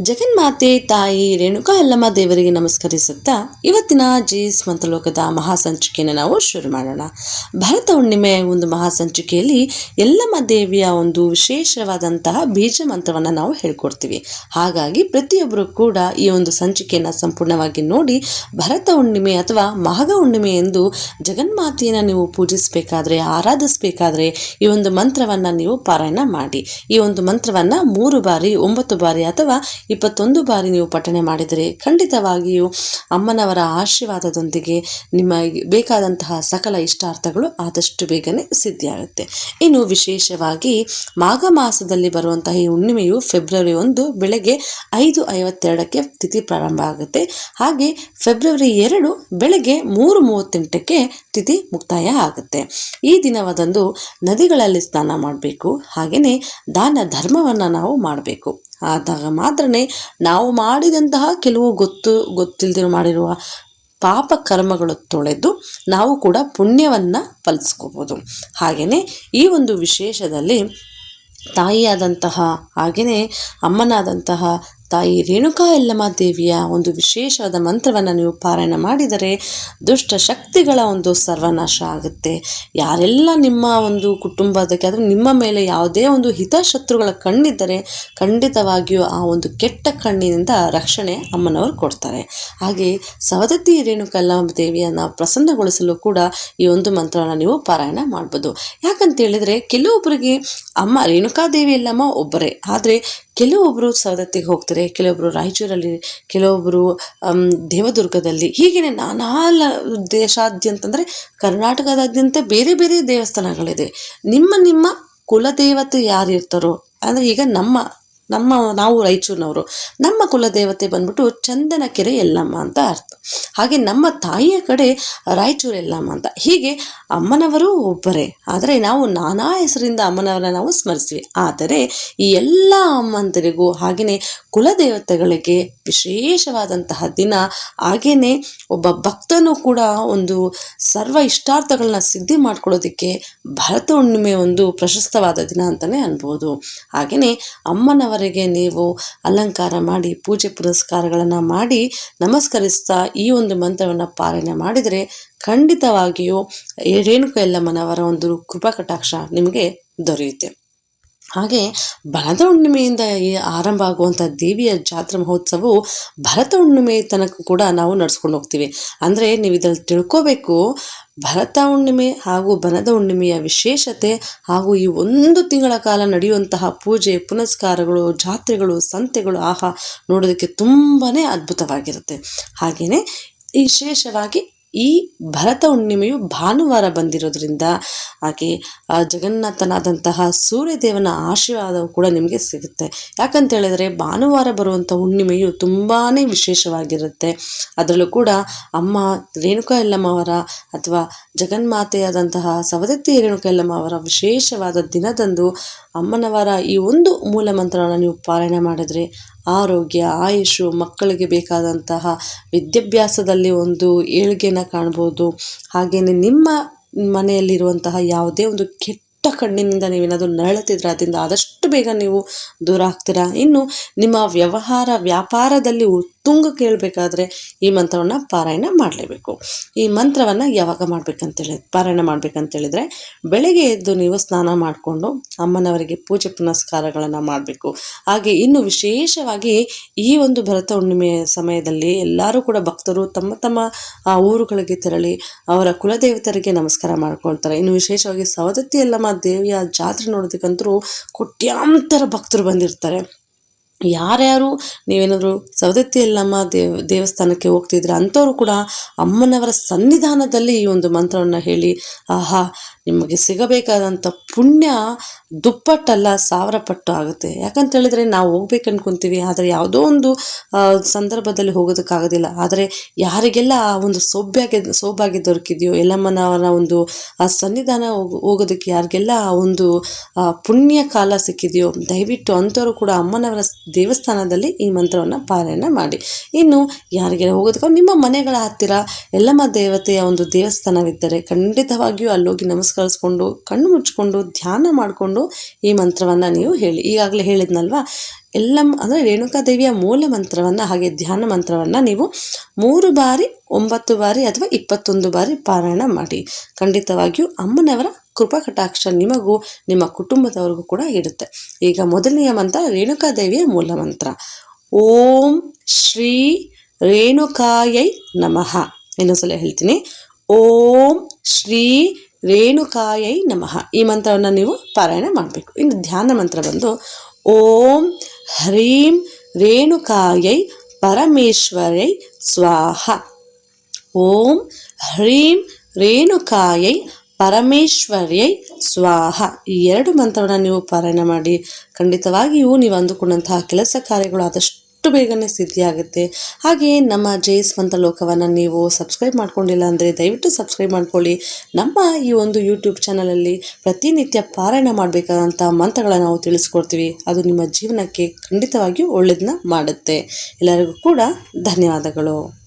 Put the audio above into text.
ಜಗನ್ಮಾತೆ ತಾಯಿ ರೇಣುಕಾ ಅಲ್ಲಮ್ಮ ದೇವರಿಗೆ ನಮಸ್ಕರಿಸುತ್ತಾ ಇವತ್ತಿನ ಜೀಸ್ ಮಂತ್ರಲೋಕದ ಮಹಾಸಂಚಿಕೆಯನ್ನು ನಾವು ಶುರು ಮಾಡೋಣ. ಭರತ ಹುಣ್ಣಿಮೆ ಒಂದು ಮಹಾಸಂಚಿಕೆಯಲ್ಲಿ ಎಲ್ಲಮ್ಮ ದೇವಿಯ ಒಂದು ವಿಶೇಷವಾದಂತಹ ಬೀಜ ಮಂತ್ರವನ್ನು ನಾವು ಹೇಳ್ಕೊಡ್ತೀವಿ. ಹಾಗಾಗಿ ಪ್ರತಿಯೊಬ್ಬರು ಕೂಡ ಈ ಒಂದು ಸಂಚಿಕೆಯನ್ನು ಸಂಪೂರ್ಣವಾಗಿ ನೋಡಿ ಭರತ ಹುಣ್ಣಿಮೆ ಅಥವಾ ಮಹಗ ಹುಣ್ಣಿಮೆ ಎಂದು ಜಗನ್ಮಾತೆಯನ್ನು ನೀವು ಪೂಜಿಸಬೇಕಾದ್ರೆ, ಆರಾಧಿಸಬೇಕಾದ್ರೆ ಈ ಒಂದು ಮಂತ್ರವನ್ನು ನೀವು ಪಾರಾಯಣ ಮಾಡಿ. ಈ ಒಂದು ಮಂತ್ರವನ್ನು ಮೂರು ಬಾರಿ, ಒಂಬತ್ತು ಬಾರಿ ಅಥವಾ ಇಪ್ಪತ್ತೊಂದು ಬಾರಿ ನೀವು ಪಠಣೆ ಮಾಡಿದರೆ ಖಂಡಿತವಾಗಿಯೂ ಅಮ್ಮನವರ ಆಶೀರ್ವಾದದೊಂದಿಗೆ ನಿಮಗೆ ಬೇಕಾದಂತಹ ಸಕಲ ಇಷ್ಟಾರ್ಥಗಳು ಆದಷ್ಟು ಬೇಗನೆ ಸಿದ್ಧಿಯಾಗುತ್ತೆ. ಇನ್ನು ವಿಶೇಷವಾಗಿ ಮಾಘ ಮಾಸದಲ್ಲಿ ಬರುವಂತಹ ಈ ಹುಣ್ಣಿಮೆಯು ಫೆಬ್ರವರಿ ಒಂದು ಬೆಳಗ್ಗೆ ಐದು ಐವತ್ತೆರಡಕ್ಕೆ ತಿಥಿ ಪ್ರಾರಂಭ ಆಗುತ್ತೆ. ಹಾಗೆ ಫೆಬ್ರವರಿ ಎರಡು ಬೆಳಗ್ಗೆ ಮೂರು ಮೂವತ್ತೆಂಟಕ್ಕೆ ತಿಥಿ ಮುಕ್ತಾಯ ಆಗುತ್ತೆ. ಈ ದಿನವದಂದು ನದಿಗಳಲ್ಲಿ ಸ್ನಾನ ಮಾಡಬೇಕು. ಹಾಗೆಯೇ ದಾನ ಧರ್ಮವನ್ನು ನಾವು ಮಾಡಬೇಕು. ಆದಾಗ ಮಾತ್ರನೇ ನಾವು ಮಾಡಿದಂತಹ ಕೆಲವು ಗೊತ್ತು ಗೊತ್ತಿಲ್ಲದೆ ಮಾಡಿರುವ ಪಾಪ ಕರ್ಮಗಳು ತೊಳೆದು ನಾವು ಕೂಡ ಪುಣ್ಯವನ್ನು ಫಲಿಸ್ಕೋಬೋದು. ಹಾಗೆಯೇ ಈ ಒಂದು ವಿಶೇಷದಲ್ಲಿ ತಾಯಿಯಾದಂತಹ, ಹಾಗೆಯೇ ಅಮ್ಮನಾದಂತಹ ತಾಯಿ ರೇಣುಕಾ ಯಲ್ಲಮ್ಮ ದೇವಿಯ ಒಂದು ವಿಶೇಷವಾದ ಮಂತ್ರವನ್ನು ನೀವು ಪಾರಾಯಣ ಮಾಡಿದರೆ ದುಷ್ಟ ಶಕ್ತಿಗಳ ಒಂದು ಸರ್ವನಾಶ ಆಗುತ್ತೆ. ಯಾರೆಲ್ಲ ನಿಮ್ಮ ಒಂದು ಕುಟುಂಬದಕ್ಕೆ ಆದರೆ ನಿಮ್ಮ ಮೇಲೆ ಯಾವುದೇ ಒಂದು ಹಿತಶತ್ರುಗಳ ಕಣ್ಣಿದ್ದರೆ ಖಂಡಿತವಾಗಿಯೂ ಆ ಒಂದು ಕೆಟ್ಟ ಕಣ್ಣಿನಿಂದ ರಕ್ಷಣೆ ಅಮ್ಮನವರು ಕೊಡ್ತಾರೆ. ಹಾಗೆ ಸವದತ್ತಿ ರೇಣುಕಾ ಯಲ್ಲಮ್ಮ ದೇವಿಯನ್ನು ಪ್ರಸನ್ನಗೊಳಿಸಲು ಕೂಡ ಈ ಒಂದು ಮಂತ್ರವನ್ನು ನೀವು ಪಾರಾಯಣ ಮಾಡ್ಬೋದು. ಯಾಕಂತ ಹೇಳಿದರೆ ಕೆಲವೊಬ್ಬರಿಗೆ ಅಮ್ಮ ರೇಣುಕಾದೇವಿ ಎಲ್ಲಮ್ಮ ಒಬ್ಬರೇ. ಆದರೆ ಕೆಲವೊಬ್ಬರು ಸವದತ್ತಿಗೆ ಹೋಗ್ತಾರೆ ಕೆಲವೊಬ್ಬರು ರಾಯಚೂರಲ್ಲಿ ಕೆಲವೊಬ್ಬರು ದೇವದುರ್ಗದಲ್ಲಿ. ಹೀಗೆಯೇ ನಾನಾ ದೇಶಾದ್ಯಂತ ಅಂದರೆ ಕರ್ನಾಟಕದಾದ್ಯಂತ ಬೇರೆ ಬೇರೆ ದೇವಸ್ಥಾನಗಳಿದೆ. ನಿಮ್ಮ ನಿಮ್ಮ ಕುಲದೇವತೆ ಯಾರಿರ್ತಾರೋ, ಅಂದರೆ ಈಗ ನಮ್ಮ ನಮ್ಮ ನಾವು ರಾಯಚೂರಿನವರು, ನಮ್ಮ ಕುಲದೇವತೆ ಬಂದ್ಬಿಟ್ಟು ಚಂದನಕೆರೆ ಎಲ್ಲಮ್ಮ ಅಂತ ಅರ್ಥ. ಹಾಗೆ ನಮ್ಮ ತಾಯಿಯ ಕಡೆ ರಾಯಚೂರು ಎಲ್ಲಮ್ಮ ಅಂತ. ಹೀಗೆ ಅಮ್ಮನವರು ಒಬ್ಬರೇ. ಆದರೆ ನಾವು ನಾನಾ ಹೆಸರಿಂದ ಅಮ್ಮನವರನ್ನ ನಾವು ಸ್ಮರಿಸ್ತೀವಿ. ಆದರೆ ಈ ಎಲ್ಲ ಅಮ್ಮಂದರಿಗೂ ಹಾಗೆಯೇ ಕುಲದೇವತೆಗಳಿಗೆ ವಿಶೇಷವಾದಂತಹ ದಿನ, ಹಾಗೆಯೇ ಒಬ್ಬ ಭಕ್ತನು ಕೂಡ ಒಂದು ಸರ್ವ ಇಷ್ಟಾರ್ಥಗಳನ್ನ ಸಿದ್ಧಿ ಮಾಡ್ಕೊಳ್ಳೋದಕ್ಕೆ ಭರತ ಹುಣ್ಣಿಮೆ ಒಂದು ಪ್ರಶಸ್ತವಾದ ದಿನ ಅಂತಲೇ ಅನ್ಬೋದು. ಹಾಗೆಯೇ ಅಮ್ಮನವರಿಗೆ ನೀವು ಅಲಂಕಾರ ಮಾಡಿ, ಪೂಜೆ ಪುರಸ್ಕಾರಗಳನ್ನು ಮಾಡಿ ನಮಸ್ಕರಿಸ್ತಾ ಈ ಒಂದು ಮಂತ್ರವನ್ನು ಪಾಲನೆ ಮಾಡಿದರೆ ಖಂಡಿತವಾಗಿಯೂ ರೇಣುಕ ಎಲ್ಲಮ್ಮನವರ ಒಂದು ಕೃಪಾ ಕಟಾಕ್ಷ ನಿಮಗೆ ದೊರೆಯುತ್ತೆ. ಹಾಗೆ ಭರತ ಹುಣ್ಣಿಮೆಯಿಂದ ಆರಂಭ ಆಗುವಂಥ ದೇವಿಯ ಜಾತ್ರಾ ಮಹೋತ್ಸವವು ಭರತ ಹುಣ್ಣಿಮೆ ತನಕ ಕೂಡ ನಾವು ನಡ್ಸ್ಕೊಂಡು ಹೋಗ್ತೀವಿ. ಅಂದರೆ ನೀವು ಇದರಲ್ಲಿ ತಿಳ್ಕೋಬೇಕು ಭರತ ಹುಣ್ಣಿಮೆ ಹಾಗೂ ಬನದ ಹುಣ್ಣಿಮೆಯ ವಿಶೇಷತೆ ಹಾಗೂ ಈ ಒಂದು ತಿಂಗಳ ಕಾಲ ನಡೆಯುವಂತಹ ಪೂಜೆ, ಪುನಸ್ಕಾರಗಳು, ಜಾತ್ರೆಗಳು, ಸಂತೆಗಳು, ಆಹಾ, ನೋಡೋದಕ್ಕೆ ತುಂಬಾ ಅದ್ಭುತವಾಗಿರುತ್ತೆ. ಹಾಗೆಯೇ ವಿಶೇಷವಾಗಿ ಈ ಭರತ ಹುಣ್ಣಿಮೆಯು ಭಾನುವಾರ ಬಂದಿರೋದ್ರಿಂದ ಹಾಗೆ ಜಗನ್ನಾಥನಾದಂತಹ ಸೂರ್ಯದೇವನ ಆಶೀರ್ವಾದವು ಕೂಡ ನಿಮಗೆ ಸಿಗುತ್ತೆ. ಯಾಕಂತ ಹೇಳಿದರೆ ಭಾನುವಾರ ಬರುವಂಥ ಹುಣ್ಣಿಮೆಯು ತುಂಬಾ ವಿಶೇಷವಾಗಿರುತ್ತೆ. ಅದರಲ್ಲೂ ಕೂಡ ಅಮ್ಮ ರೇಣುಕಾ ಯಲ್ಲಮ್ಮವರ ಅಥವಾ ಜಗನ್ಮಾತೆಯಾದಂತಹ ಸವದತ್ತಿ ರೇಣುಕಾ ಯಲ್ಲಮ್ಮ ಅವರ ವಿಶೇಷವಾದ ದಿನದಂದು ಅಮ್ಮನವರ ಈ ಒಂದು ಮೂಲ ಮಂತ್ರವನ್ನು ನೀವು ಪಾಲನೆ ಮಾಡಿದರೆ ಆರೋಗ್ಯ ಆಯುಷು ಮಕ್ಕಳಿಗೆ ಬೇಕಾದಂತಹ ವಿದ್ಯಾಭ್ಯಾಸದಲ್ಲಿ ಒಂದು ಏಳಿಗೆನ ಕಾಣ್ಬೋದು. ಹಾಗೆಯೇ ನಿಮ್ಮ ಮನೆಯಲ್ಲಿರುವಂತಹ ಯಾವುದೇ ಒಂದು ಕೆಟ್ಟ ಕಣ್ಣಿನಿಂದ ನೀವೇನಾದರೂ ನರಳುತ್ತಿದ್ರೆ ಅದರಿಂದ ಆದಷ್ಟು ಬೇಗ ನೀವು ದೂರ ಆಗ್ತೀರಾ? ಇನ್ನು ನಿಮ್ಮ ವ್ಯವಹಾರ ವ್ಯಾಪಾರದಲ್ಲಿ ಉತ್ತುಂಗ ಕೇಳಬೇಕಾದ್ರೆ ಈ ಮಂತ್ರವನ್ನು ಪಾರಾಯಣ ಮಾಡಲೇಬೇಕು. ಈ ಮಂತ್ರವನ್ನು ಯಾವಾಗ ಮಾಡಬೇಕಂತೇಳಿ, ಪಾರಾಯಣ ಮಾಡಬೇಕಂತೇಳಿದರೆ ಬೆಳಗ್ಗೆ ಎದ್ದು ನೀವು ಸ್ನಾನ ಮಾಡಿಕೊಂಡು ಅಮ್ಮನವರಿಗೆ ಪೂಜೆ ಪುನಸ್ಕಾರಗಳನ್ನು ಮಾಡಬೇಕು. ಹಾಗೆ ಇನ್ನು ವಿಶೇಷವಾಗಿ ಈ ಒಂದು ಭರತ ಹುಣ್ಣಿಮೆಯ ಸಮಯದಲ್ಲಿ ಎಲ್ಲರೂ ಕೂಡ ಭಕ್ತರು ತಮ್ಮ ತಮ್ಮ ಊರುಗಳಿಗೆ ತೆರಳಿ ಅವರ ಕುಲದೇವತರಿಗೆ ನಮಸ್ಕಾರ ಮಾಡ್ಕೊಳ್ತಾರೆ. ಇನ್ನು ವಿಶೇಷವಾಗಿ ಸವದತ್ತಿ ಎಲ್ಲಮ್ಮ ದೇವಿಯ ಜಾತ್ರೆ ನೋಡೋದಕ್ಕಂತರೂ ಕೋಟ್ಯಾಂತರ ಭಕ್ತರು ಬಂದಿರ್ತಾರೆ. ಯಾರ್ಯಾರು ನೀವೇನಾದರೂ ಸವದತ್ತಿ ಎಲ್ಲಮ್ಮ ದೇವ, ದೇವಸ್ಥಾನಕ್ಕೆ ಹೋಗ್ತಿದ್ರೆ ಅಂಥವ್ರು ಕೂಡ ಅಮ್ಮನವರ ಸನ್ನಿಧಾನದಲ್ಲಿ ಈ ಒಂದು ಮಂತ್ರವನ್ನು ಹೇಳಿ, ಆಹಾ ನಿಮಗೆ ಸಿಗಬೇಕಾದಂಥ ಪುಣ್ಯ ದುಪ್ಪಟ್ಟಲ್ಲ, ಸಾವಿರ ಪಟ್ಟು ಆಗುತ್ತೆ. ಯಾಕಂತ ಹೇಳಿದರೆ ನಾವು ಹೋಗ್ಬೇಕು ಅನ್ಕೊಂತೀವಿ ಆದರೆ ಯಾವುದೋ ಒಂದು ಸಂದರ್ಭದಲ್ಲಿ ಹೋಗೋದಕ್ಕಾಗೋದಿಲ್ಲ. ಆದರೆ ಯಾರಿಗೆಲ್ಲ ಆ ಒಂದು ಸೌಭಾಗ್ಯ ಸೌಭಾಗ್ಯ ದೊರಕಿದೆಯೋ ಎಲ್ಲಮ್ಮನವರ ಒಂದು, ಆ ಸನ್ನಿಧಾನ ಹೋಗೋದಕ್ಕೆ ಯಾರಿಗೆಲ್ಲ ಆ ಒಂದು ಪುಣ್ಯ ಕಾಲ ಸಿಕ್ಕಿದೆಯೋ, ದಯವಿಟ್ಟು ಅಂಥವರು ಕೂಡ ಅಮ್ಮನವರ ದೇವಸ್ಥಾನದಲ್ಲಿ ಈ ಮಂತ್ರವನ್ನು ಪಾರಾಯಣ ಮಾಡಿ. ಇನ್ನು ಯಾರಿಗೆಲ್ಲ ಹೋಗೋದಕ್ಕೆ, ನಿಮ್ಮ ಮನೆಗಳ ಹತ್ತಿರ ಎಲ್ಲಮ್ಮ ದೇವತೆಯ ಒಂದು ದೇವಸ್ಥಾನವಿದ್ದರೆ ಖಂಡಿತವಾಗಿಯೂ ಅಲ್ಲೋಗಿ ನಮಸ್ಕರಿಸ್ಕೊಂಡು ಕಣ್ಣು ಮುಚ್ಕೊಂಡು, ಧ್ಯಾನ ಮಾಡಿಕೊಂಡು ಈ ಮಂತ್ರವನ್ನು ನೀವು ಹೇಳಿ. ಈಗಾಗಲೇ ಹೇಳಿದ್ನಲ್ವಾ? ಎಲ್ಲ ಅಂದರೆ ರೇಣುಕಾದೇವಿಯ ಮೂಲ ಮಂತ್ರವನ್ನು ಹಾಗೆ ಧ್ಯಾನ ಮಂತ್ರವನ್ನು ನೀವು ಮೂರು ಬಾರಿ, ಒಂಬತ್ತು ಬಾರಿ ಅಥವಾ ಇಪ್ಪತ್ತೊಂದು ಬಾರಿ ಪಾರಾಯಣ ಮಾಡಿ. ಖಂಡಿತವಾಗಿಯೂ ಅಮ್ಮನವರ ಕೃಪಾ ಕಟಾಕ್ಷ ನಿಮಗೂ, ನಿಮ್ಮ ಕುಟುಂಬದವ್ರಿಗೂ ಕೂಡ ಇರುತ್ತೆ ಈಗ ಮೊದಲನೆಯ ಮಂತ್ರ ರೇಣುಕಾದೇವಿಯ ಮೂಲ ಮಂತ್ರ. ಓಂ ಶ್ರೀ ರೇಣುಕಾಯೈ ನಮಃ. ಇನ್ನೊಂದ್ಸಲ ಹೇಳ್ತೀನಿ. ಓಂ ಶ್ರೀ ರೇಣುಕಾಯೈ ನಮಃ. ಈ ಮಂತ್ರವನ್ನು ನೀವು ಪಾರಾಯಣ ಮಾಡಬೇಕು. ಇನ್ನು ಧ್ಯಾನ ಮಂತ್ರ ಬಂದು, ಓಂ ಹ್ರೀಂ ರೇಣುಕಾಯೈ ಪರಮೇಶ್ವರೈ ಸ್ವಾಹ. ಓಂ ಹ್ರೀಂ ರೇಣುಕಾಯೈ ಪರಮೇಶ್ವರ್ಯೈ ಸ್ವಾಹ. ಈ ಎರಡು ಮಂತ್ರವನ್ನು ನೀವು ಪಾರಾಯಣ ಮಾಡಿ, ಖಂಡಿತವಾಗಿಯೂ ನೀವು ಅಂದುಕೊಂಡಂತಹ ಕೆಲಸ ಕಾರ್ಯಗಳು ಆದಷ್ಟು ಬೇಗನೆ ಸಿದ್ಧಿಯಾಗುತ್ತೆ. ಹಾಗೆಯೇ ನಮ್ಮ ಜಯಸ್ವಂತ ಲೋಕವನ್ನು ನೀವು ಸಬ್ಸ್ಕ್ರೈಬ್ ಮಾಡ್ಕೊಂಡಿಲ್ಲ ಅಂದರೆ ದಯವಿಟ್ಟು ಸಬ್ಸ್ಕ್ರೈಬ್ ಮಾಡ್ಕೊಳ್ಳಿ. ನಮ್ಮ ಈ ಒಂದು ಯೂಟ್ಯೂಬ್ ಚಾನಲಲ್ಲಿ ಪ್ರತಿನಿತ್ಯ ಪಾರಾಯಣ ಮಾಡಬೇಕಾದಂಥ ಮಂತ್ರಗಳನ್ನು ನಾವು ತಿಳಿಸ್ಕೊಡ್ತೀವಿ. ಅದು ನಿಮ್ಮ ಜೀವನಕ್ಕೆ ಖಂಡಿತವಾಗಿಯೂ ಒಳ್ಳೆಯದನ್ನ ಮಾಡುತ್ತೆ. ಎಲ್ಲರಿಗೂ ಕೂಡ ಧನ್ಯವಾದಗಳು.